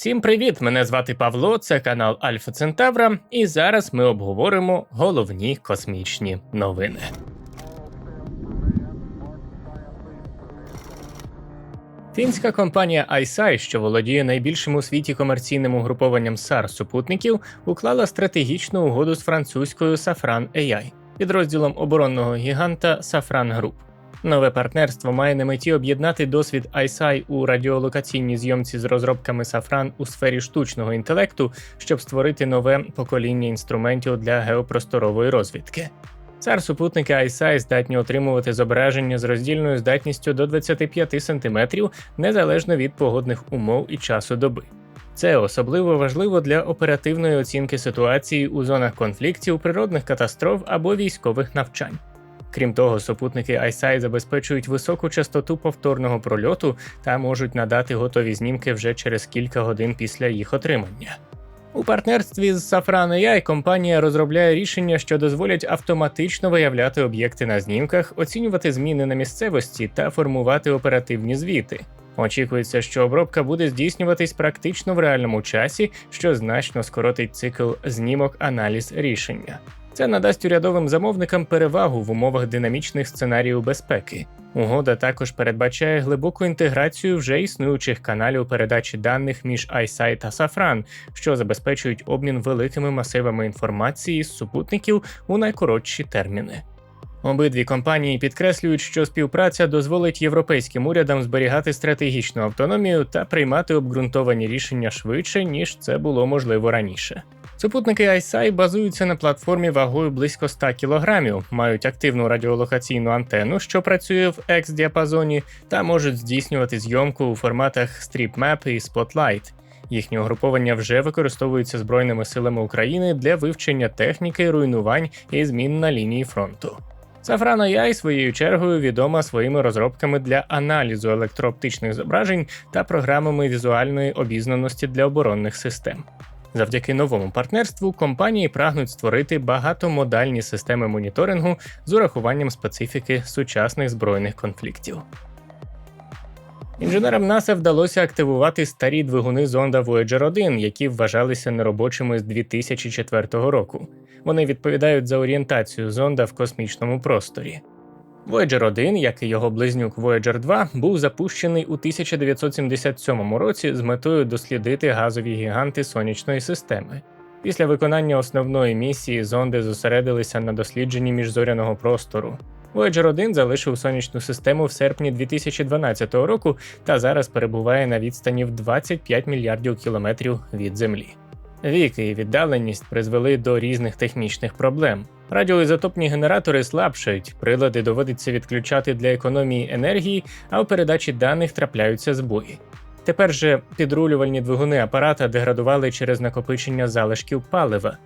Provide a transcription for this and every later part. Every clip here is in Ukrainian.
Всім привіт! Мене звати Павло, це канал Альфа Центавра, і зараз ми обговоримо головні космічні новини. Фінська компанія ISI, що володіє найбільшим у світі комерційним угрупованням SAR супутників, уклала стратегічну угоду з французькою Safran AI, підрозділом оборонного гіганта Safran Group. Нове партнерство має на меті об'єднати досвід ISI у радіолокаційній зйомці з розробками Safran у сфері штучного інтелекту, щоб створити нове покоління інструментів для геопросторової розвідки. Цар супутники ISI здатні отримувати зображення з роздільною здатністю до 25 см незалежно від погодних умов і часу доби. Це особливо важливо для оперативної оцінки ситуації у зонах конфліктів, природних катастроф або військових навчань. Крім того, супутники ISI забезпечують високу частоту повторного прольоту та можуть надати готові знімки вже через кілька годин після їх отримання. У партнерстві з Safran AI компанія розробляє рішення, що дозволять автоматично виявляти об'єкти на знімках, оцінювати зміни на місцевості та формувати оперативні звіти. Очікується, що обробка буде здійснюватись практично в реальному часі, що значно скоротить цикл знімок-аналіз рішення. Це надасть урядовим замовникам перевагу в умовах динамічних сценаріїв безпеки. Угода також передбачає глибоку інтеграцію вже існуючих каналів передачі даних між ISI та Safran, що забезпечують обмін великими масивами інформації з супутників у найкоротші терміни. Обидві компанії підкреслюють, що співпраця дозволить європейським урядам зберігати стратегічну автономію та приймати обґрунтовані рішення швидше, ніж це було можливо раніше. Супутники ISI базуються на платформі вагою близько 100 кг, мають активну радіолокаційну антенну, що працює в X-діапазоні, та можуть здійснювати зйомку у форматах StripMap і Spotlight. Їхні угруповання вже використовуються Збройними силами України для вивчення техніки, руйнувань і змін на лінії фронту. Safran AI своєю чергою відома своїми розробками для аналізу електрооптичних зображень та програмами візуальної обізнаності для оборонних систем. Завдяки новому партнерству компанії прагнуть створити багатомодальні системи моніторингу з урахуванням специфіки сучасних збройних конфліктів. Інженерам НАСА вдалося активувати старі двигуни зонда Voyager 1, які вважалися неробочими з 2004 року. Вони відповідають за орієнтацію зонда в космічному просторі. Voyager 1, як і його близнюк Voyager 2, був запущений у 1977 році з метою дослідити газові гіганти сонячної системи. Після виконання основної місії зонди зосередилися на дослідженні міжзоряного простору. Voyager 1 залишив сонячну систему в серпні 2012 року та зараз перебуває на відстані в 25 мільярдів кілометрів від Землі. Віки і віддаленість призвели до різних технічних проблем. Радіоізотопні генератори слабшають, прилади доводиться відключати для економії енергії, а у передачі даних трапляються збої. Тепер же підрулювальні двигуни апарата деградували через накопичення залишків палива.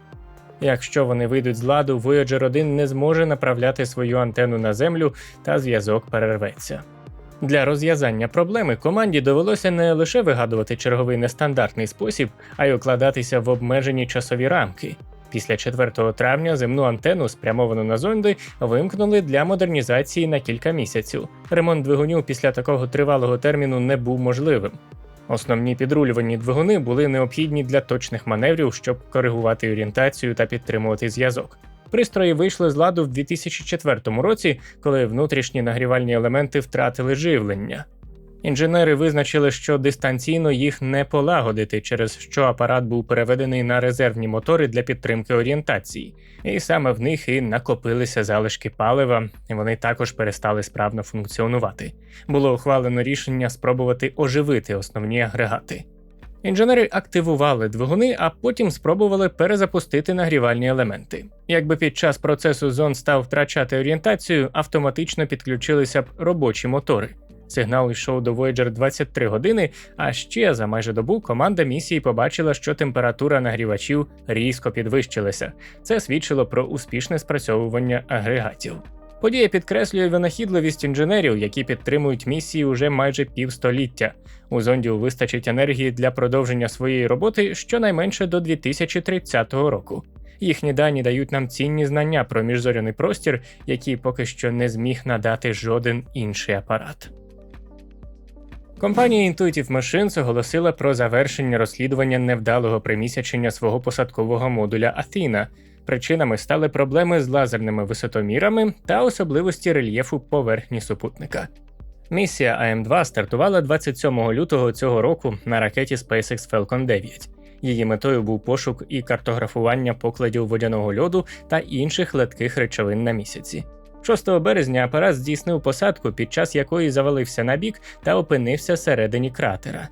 Якщо вони вийдуть з ладу, Voyager 1 не зможе направляти свою антенну на землю та зв'язок перерветься. Для розв'язання проблеми команді довелося не лише вигадувати черговий нестандартний спосіб, а й укладатися в обмежені часові рамки. Після 4 травня земну антенну, спрямовану на зонди, вимкнули для модернізації на кілька місяців. Ремонт двигунів після такого тривалого терміну не був можливим. Основні підрулювані двигуни були необхідні для точних маневрів, щоб коригувати орієнтацію та підтримувати зв'язок. Пристрої вийшли з ладу в 2004 році, коли внутрішні нагрівальні елементи втратили живлення. Інженери визначили, що дистанційно їх не полагодити, через що апарат був переведений на резервні мотори для підтримки орієнтації, і саме в них і накопилися залишки палива, і вони також перестали справно функціонувати. Було ухвалено рішення спробувати оживити основні агрегати. Інженери активували двигуни, а потім спробували перезапустити нагрівальні елементи. Якби під час процесу зон став втрачати орієнтацію, автоматично підключилися б робочі мотори. Сигнал йшов до Voyager 23 години, а ще за майже добу команда місії побачила, що температура нагрівачів різко підвищилася. Це свідчило про успішне спрацьовування агрегатів. Подія підкреслює винахідливість інженерів, які підтримують місії уже майже півстоліття. У зондів вистачить енергії для продовження своєї роботи щонайменше до 2030 року. Їхні дані дають нам цінні знання про міжзоряний простір, які поки що не зміг надати жоден інший апарат. Компанія Intuitive Machines оголосила про завершення розслідування невдалого примісячення свого посадкового модуля Athena. Причинами стали проблеми з лазерними висотомірами та особливості рельєфу поверхні супутника. Місія АМ2 стартувала 27 лютого цього року на ракеті SpaceX Falcon 9. Її метою був пошук і картографування покладів водяного льоду та інших легких речовин на місяці. 6 березня апарат здійснив посадку, під час якої завалився на бік та опинився всередині кратера.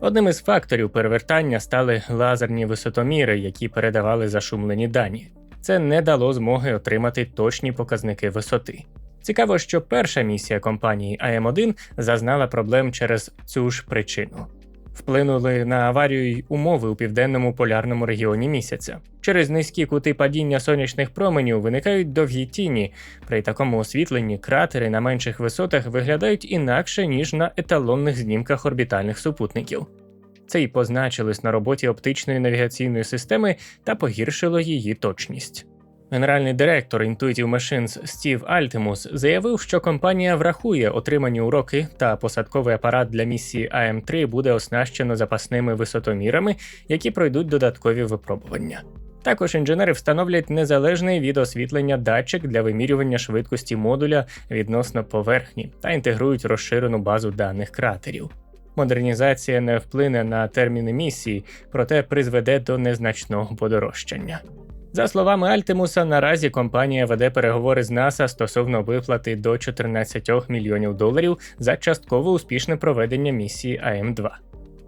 Одним із факторів перевертання стали лазерні висотоміри, які передавали зашумлені дані. Це не дало змоги отримати точні показники висоти. Цікаво, що перша місія компанії АМ1 зазнала проблем через цю ж причину. Вплинули на аварію й умови у південному полярному регіоні місяця. Через низькі кути падіння сонячних променів виникають довгі тіні. При такому освітленні кратери на менших висотах виглядають інакше, ніж на еталонних знімках орбітальних супутників. Це й позначилось на роботі оптичної навігаційної системи та погіршило її точність. Генеральний директор Intuitive Machines Стів Альтемус заявив, що компанія врахує отримані уроки та посадковий апарат для місії АМ3 буде оснащено запасними висотомірами, які пройдуть додаткові випробування. Також інженери встановлять незалежний від освітлення датчик для вимірювання швидкості модуля відносно поверхні та інтегрують розширену базу даних кратерів. Модернізація не вплине на терміни місії, проте призведе до незначного подорожчання. За словами Альтемуса, наразі компанія веде переговори з НАСА стосовно виплати до 14 мільйонів доларів за частково успішне проведення місії АМ2.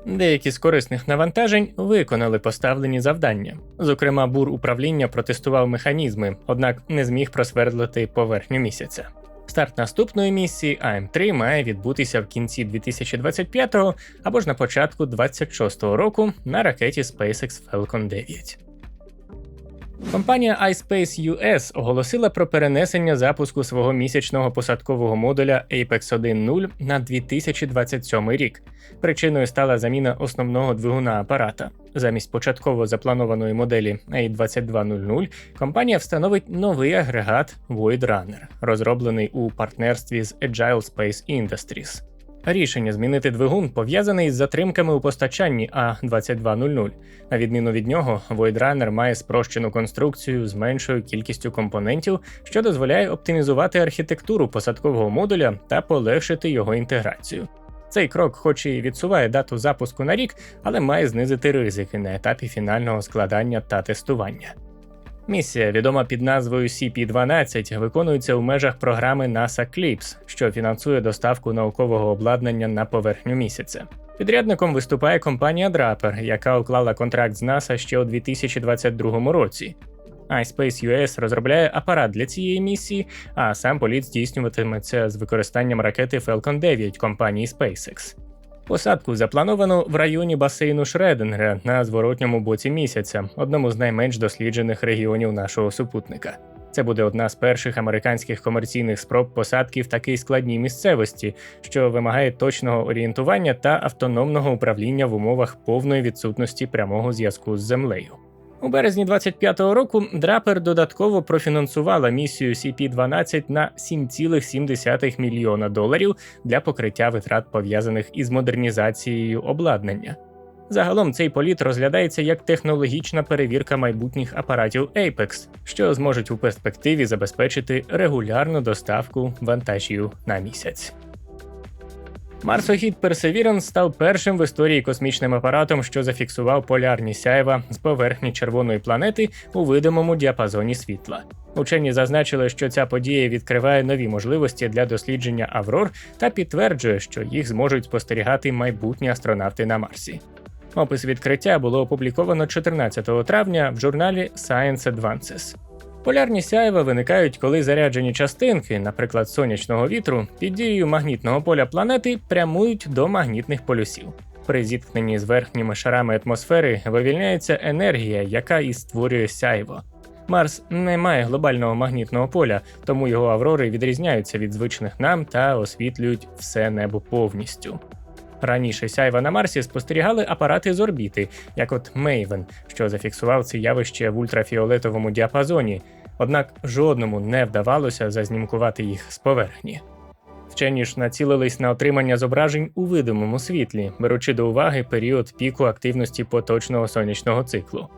Деякі з корисних навантажень виконали поставлені завдання. Зокрема, бур управління протестував механізми, однак не зміг просвердлити поверхню місяця. Старт наступної місії АМ3 має відбутися в кінці 2025 або ж на початку 2026 року на ракеті SpaceX Falcon 9. Компанія iSpace US оголосила про перенесення запуску свого місячного посадкового модуля Apex 1.0 на 2027 рік. Причиною стала заміна основного двигуна апарата. Замість початково запланованої моделі A2200 компанія встановить новий агрегат Void Runner, розроблений у партнерстві з Agile Space Industries. Рішення змінити двигун пов'язане із затримками у постачанні А2200. На відміну від нього, Void Runner має спрощену конструкцію з меншою кількістю компонентів, що дозволяє оптимізувати архітектуру посадкового модуля та полегшити його інтеграцію. Цей крок, хоч і відсуває дату запуску на рік, але має знизити ризики на етапі фінального складання та тестування. Місія, відома під назвою CP-12, виконується у межах програми NASA CLIPS, що фінансує доставку наукового обладнання на поверхню місяця. Підрядником виступає компанія Draper, яка уклала контракт з NASA ще у 2022 році. iSpace US розробляє апарат для цієї місії, а сам політ здійснюватиметься з використанням ракети Falcon 9 компанії SpaceX. Посадку заплановано в районі басейну Шреденгера на зворотньому боці місяця, одному з найменш досліджених регіонів нашого супутника. Це буде одна з перших американських комерційних спроб посадки в такій складній місцевості, що вимагає точного орієнтування та автономного управління в умовах повної відсутності прямого зв'язку з землею. У березні 25-го року Драпер додатково профінансувала місію CP-12 на 7,7 мільйона доларів для покриття витрат пов'язаних із модернізацією обладнання. Загалом цей політ розглядається як технологічна перевірка майбутніх апаратів Apex, що зможуть у перспективі забезпечити регулярну доставку вантажів на місяць. Марсохід Perseverance став першим в історії космічним апаратом, що зафіксував полярні сяйва з поверхні червоної планети у видимому діапазоні світла. Учені зазначили, що ця подія відкриває нові можливості для дослідження Аврор та підтверджує, що їх зможуть спостерігати майбутні астронавти на Марсі. Опис відкриття було опубліковано 14 травня в журналі Science Advances. Полярні сяйва виникають, коли заряджені частинки, наприклад, сонячного вітру, під дією магнітного поля планети прямують до магнітних полюсів. При зіткненні з верхніми шарами атмосфери вивільняється енергія, яка і створює сяйво. Марс не має глобального магнітного поля, тому його аврори відрізняються від звичних нам та освітлюють все небо повністю. Раніше сяйва на Марсі спостерігали апарати з орбіти, як от Мейвен, що зафіксував це явище в ультрафіолетовому діапазоні, однак жодному не вдавалося зазнімкувати їх з поверхні. Вчені ж націлились на отримання зображень у видимому світлі, беручи до уваги період піку активності поточного сонячного циклу.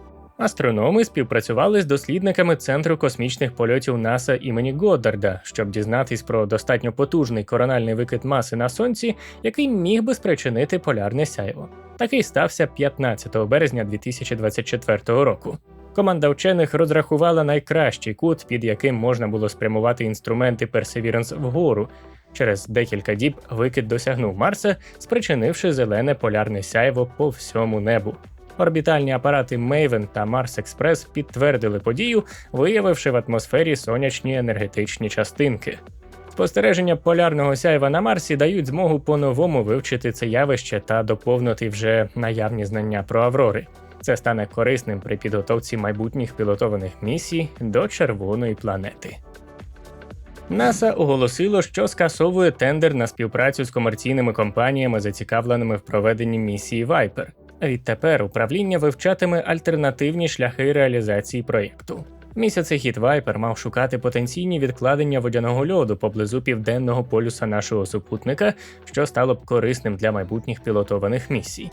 Астрономи співпрацювали з дослідниками Центру космічних польотів НАСА імені Годдарда, щоб дізнатись про достатньо потужний корональний викид маси на сонці, який міг би спричинити полярне сяйво. Такий стався 15 березня 2024 року. Команда вчених розрахувала найкращий кут, під яким можна було спрямувати інструменти Perseverance вгору. Через декілька діб викид досягнув Марса, спричинивши зелене полярне сяйво по всьому небу. Орбітальні апарати Maven та Mars Express підтвердили подію, виявивши в атмосфері сонячні енергетичні частинки. Спостереження полярного сяйва на Марсі дають змогу по-новому вивчити це явище та доповнити вже наявні знання про аврори. Це стане корисним при підготовці майбутніх пілотованих місій до червоної планети. НАСА оголосило, що скасовує тендер на співпрацю з комерційними компаніями, зацікавленими в проведенні місії Viper. Відтепер управління вивчатиме альтернативні шляхи реалізації проєкту. Місяцехід Viper мав шукати потенційні відкладення водяного льоду поблизу південного полюса нашого супутника, що стало б корисним для майбутніх пілотованих місій.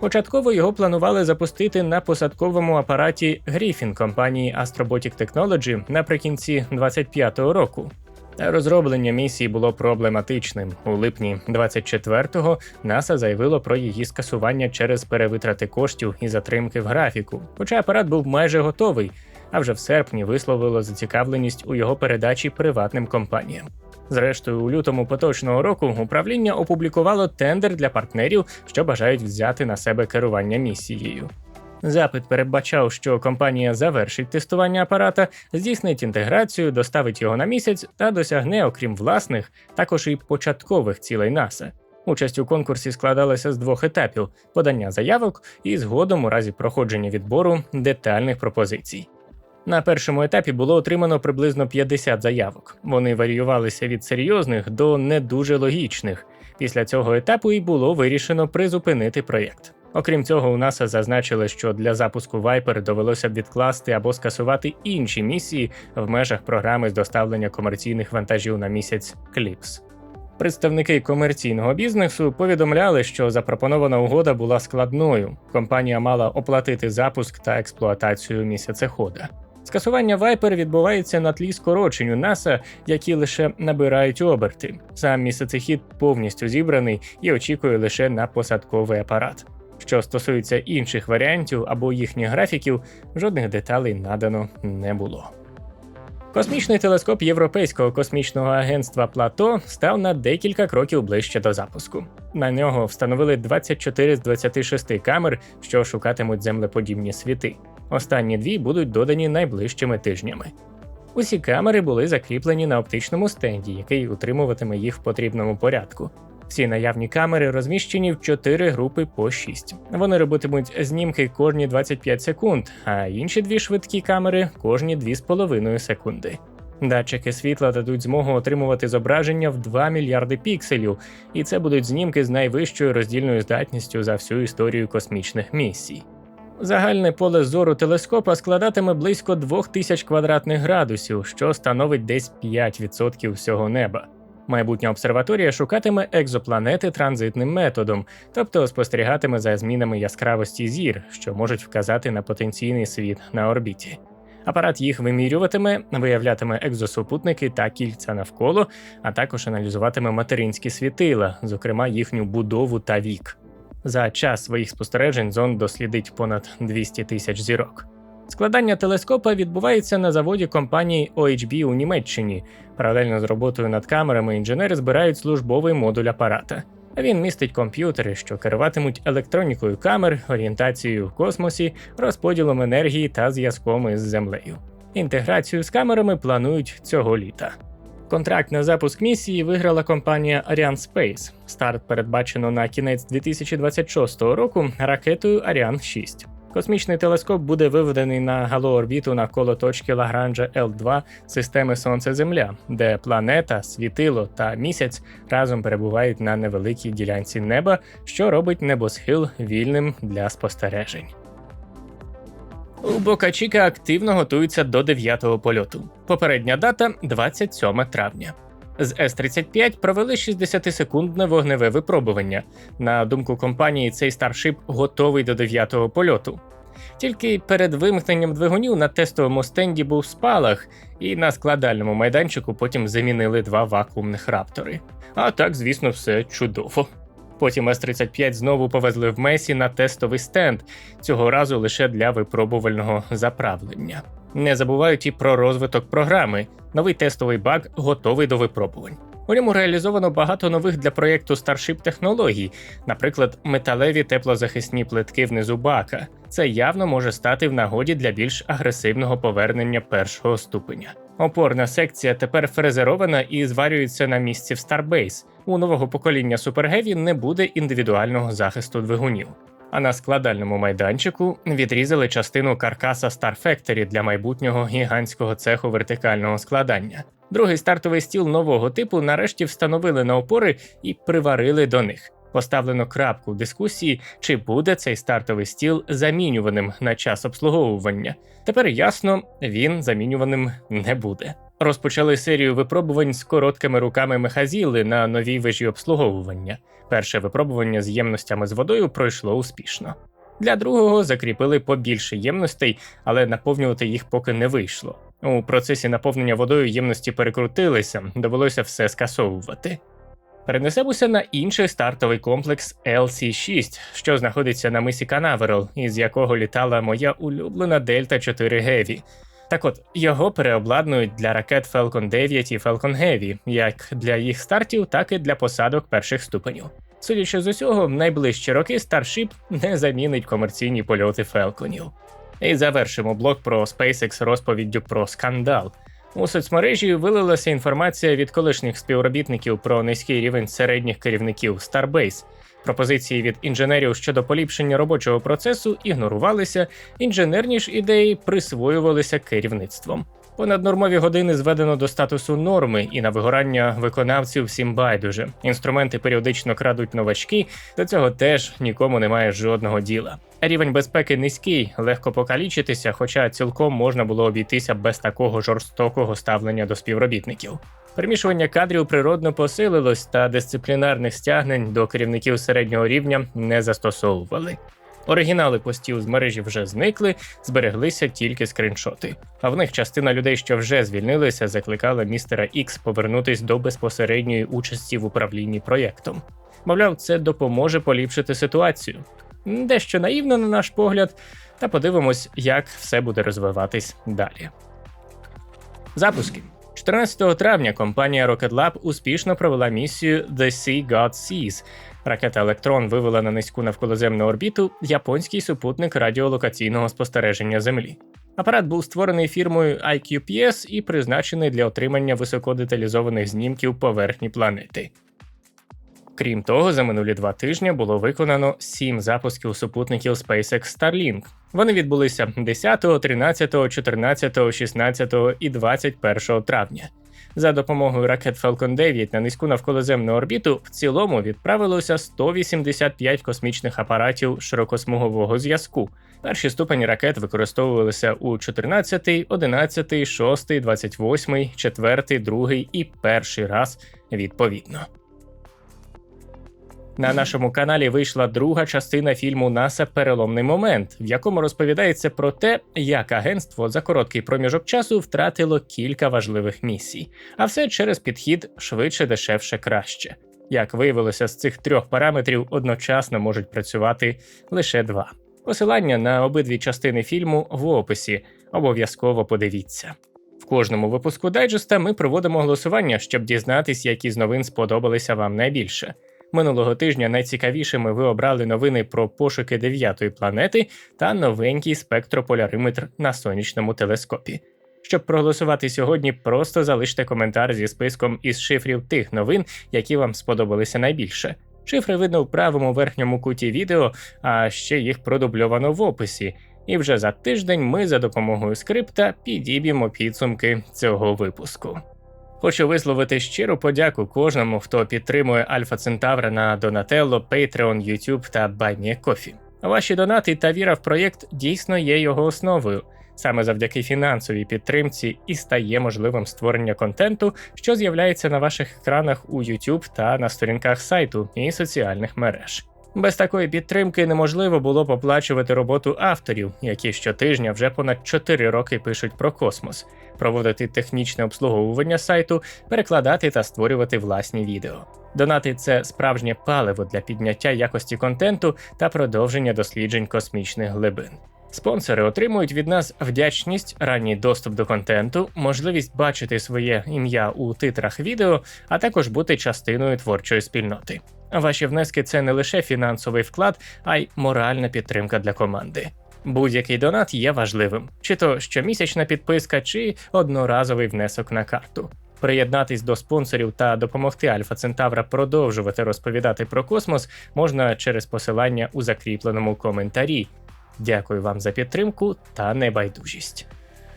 Початково його планували запустити на посадковому апараті Griffin компанії Astrobotic Technology наприкінці 25-го року. Розроблення місії було проблематичним. У липні 24-го НАСА заявило про її скасування через перевитрати коштів і затримки в графіку, хоча апарат був майже готовий, а вже в серпні висловило зацікавленість у його передачі приватним компаніям. Зрештою, у лютому поточного року управління опублікувало тендер для партнерів, що бажають взяти на себе керування місією. Запит передбачав, що компанія завершить тестування апарата, здійснить інтеграцію, доставить його на місяць та досягне, окрім власних, також і початкових цілей НАСА. Участь у конкурсі складалася з двох етапів: подання заявок і згодом, у разі проходження відбору, детальних пропозицій. На першому етапі було отримано приблизно 50 заявок. Вони варіювалися від серйозних до не дуже логічних. Після цього етапу і було вирішено призупинити проєкт. Окрім цього, у НАСА зазначили, що для запуску Viper довелося б відкласти або скасувати інші місії в межах програми з доставлення комерційних вантажів на місяць Кліпс. Представники комерційного бізнесу повідомляли, що запропонована угода була складною. Компанія мала оплатити запуск та експлуатацію місяцехода. Скасування Viper відбувається на тлі скороченню НАСА, які лише набирають оберти. Сам місяцехід повністю зібраний і очікує лише на посадковий апарат. Що стосується інших варіантів або їхніх графіків, жодних деталей надано не було. Космічний телескоп Європейського космічного агентства Плато став на декілька кроків ближче до запуску. На нього встановили 24 з 26 камер, що шукатимуть землеподібні світи. Останні дві будуть додані найближчими тижнями. Усі камери були закріплені на оптичному стенді, який утримуватиме їх в потрібному порядку. Всі наявні камери розміщені в 4 групи по 6. Вони робитимуть знімки кожні 25 секунд, а інші дві швидкі камери кожні 2,5 секунди. Датчики світла дадуть змогу отримувати зображення в 2 мільярди пікселів, і це будуть знімки з найвищою роздільною здатністю за всю історію космічних місій. Загальне поле зору телескопа складатиме близько 2000 квадратних градусів, що становить десь 5% всього неба. Майбутня обсерваторія шукатиме екзопланети транзитним методом, тобто спостерігатиме за змінами яскравості зір, що можуть вказати на потенційний світ на орбіті. Апарат їх вимірюватиме, виявлятиме екзосупутники та кільця навколо, а також аналізуватиме материнські світила, зокрема їхню будову та вік. За час своїх спостережень зонд дослідить понад 200 тисяч зірок. Складання телескопа відбувається на заводі компанії OHB у Німеччині. Паралельно з роботою над камерами інженери збирають службовий модуль апарата. Він містить комп'ютери, що керуватимуть електронікою камер, орієнтацією в космосі, розподілом енергії та зв'язком із землею. Інтеграцію з камерами планують цього літа. Контракт на запуск місії виграла компанія Ariane Space. Старт передбачено на кінець 2026 року ракетою Ariane 6. Космічний телескоп буде виведений на галоорбіту навколо точки Лагранжа L2 системи Сонце Земля, де планета, світило та місяць разом перебувають на невеликій ділянці неба, що робить небосхил вільним для спостережень. У Бока Чіка активно готуються до дев'ятого польоту. Попередня дата 27 травня. З С-35 провели 60-секундне вогневе випробування. На думку компанії, цей старшип готовий до дев'ятого польоту. Тільки перед вимкненням двигунів на тестовому стенді був спалах, і на складальному майданчику потім замінили два вакуумних раптори. А так, звісно, все чудово. Потім С-35 знову повезли в Месі на тестовий стенд, цього разу лише для випробувального заправлення. Не забувають і про розвиток програми. Новий тестовий баг готовий до випробувань. У ньому реалізовано багато нових для проєкту Starship технологій, наприклад, металеві теплозахисні плитки внизу бака. Це явно може стати в нагоді для більш агресивного повернення першого ступеня. Опорна секція тепер фрезерована і зварюється на місці в Starbase. У нового покоління Super не буде індивідуального захисту двигунів. А на складальному майданчику відрізали частину каркаса Star Factory для майбутнього гігантського цеху вертикального складання. Другий стартовий стіл нового типу нарешті встановили на опори і приварили до них. Поставлено крапку в дискусії, чи буде цей стартовий стіл замінюваним на час обслуговування. Тепер ясно, він замінюваним не буде. Розпочали серію випробувань з короткими руками мехазіли на новій вежі обслуговування. Перше випробування з ємностями з водою пройшло успішно. Для другого закріпили побільше ємностей, але наповнювати їх поки не вийшло. У процесі наповнення водою ємності перекрутилися, довелося все скасовувати. Перенесемося на інший стартовий комплекс LC6, що знаходиться на мисі Канаверал, із якого літала моя улюблена Delta 4 Heavy. Так от його переобладнують для ракет Falcon 9 і Falcon Heavy, як для їх стартів, так і для посадок перших ступенів. Судячи з усього, найближчі роки Starship не замінить комерційні польоти Фелконів. І завершимо блок про SpaceX розповіддю про скандал. У соцмережі вилилася інформація від колишніх співробітників про низький рівень середніх керівників Starbase. Пропозиції від інженерів щодо поліпшення робочого процесу ігнорувалися, інженерні ж ідеї присвоювалися керівництвом. Понаднормові години зведено до статусу норми, і на вигорання виконавців всім байдуже. Інструменти періодично крадуть новачки, до цього теж нікому немає жодного діла. Рівень безпеки низький, легко покалічитися, хоча цілком можна було обійтися без такого жорстокого ставлення до співробітників. Перемішування кадрів природно посилилось, та дисциплінарних стягнень до керівників середнього рівня не застосовували. Оригінали постів з мережі вже зникли, збереглися тільки скріншоти. А в них частина людей, що вже звільнилися, закликала містера Ікс повернутись до безпосередньої участі в управлінні проєктом. Мовляв, це допоможе поліпшити ситуацію. Дещо наївно, на наш погляд, та подивимось, як все буде розвиватись далі. Запуски. 14 травня компанія Rocket Lab успішно провела місію The Sea God Sees. Ракета Електрон вивела на низьку навколоземну орбіту японський супутник радіолокаційного спостереження Землі. Апарат був створений фірмою IQPS і призначений для отримання високодеталізованих знімків поверхні планети. Крім того, за минулі два тижні було виконано сім запусків супутників SpaceX Starlink. Вони відбулися 10, 13, 14, 16 і 21 травня. За допомогою ракет Falcon 9 на низьку навколоземну орбіту в цілому відправилося 185 космічних апаратів широкосмугового зв'язку. Перші ступені ракет використовувалися у 14, 11, 6, 28, 4, 2 і перший раз відповідно. На нашому каналі вийшла друга частина фільму НАСА Переломний момент, в якому розповідається про те, як агентство за короткий проміжок часу втратило кілька важливих місій, а все через підхід швидше, дешевше, краще. Як виявилося, з цих трьох параметрів одночасно можуть працювати лише два. Посилання на обидві частини фільму в описі. Обов'язково подивіться. В кожному випуску дайджеста ми проводимо голосування, щоб дізнатись, які з новин сподобалися вам найбільше. Минулого тижня найцікавішими ви обрали новини про пошуки дев'ятої планети та новенький спектрополяриметр на сонячному телескопі. Щоб проголосувати сьогодні, просто залиште коментар зі списком із шифрів тих новин, які вам сподобалися найбільше. Шифри видно в правому верхньому куті відео, а ще їх продубльовано в описі. І вже за тиждень ми за допомогою скрипта підіб'ємо підсумки цього випуску. Хочу висловити щиру подяку кожному, хто підтримує Альфа Центавра на Donatello, Patreon, YouTube та BuyMeCoffee. Ваші донати та віра в проєкт дійсно є його основою. Саме завдяки фінансовій підтримці і стає можливим створення контенту, що з'являється на ваших екранах у YouTube та на сторінках сайту і соціальних мереж. Без такої підтримки неможливо було оплачувати роботу авторів, які щотижня вже понад 4 роки пишуть про космос, проводити технічне обслуговування сайту, перекладати та створювати власні відео. Донати це справжнє паливо для підняття якості контенту та продовження досліджень космічних глибин. Спонсори отримують від нас вдячність, ранній доступ до контенту, можливість бачити своє ім'я у титрах відео, а також бути частиною творчої спільноти. Ваші внески це не лише фінансовий вклад, а й моральна підтримка для команди. Будь-який донат є важливим, чи то щомісячна підписка, чи одноразовий внесок на карту. Приєднатись до спонсорів та допомогти Альфа Центавра продовжувати розповідати про космос можна через посилання у закріпленому коментарі. Дякую вам за підтримку та небайдужість.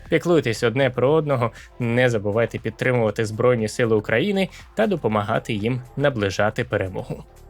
Піклуйтесь одне про одного, не забувайте підтримувати Збройні Сили України та допомагати їм наближати перемогу.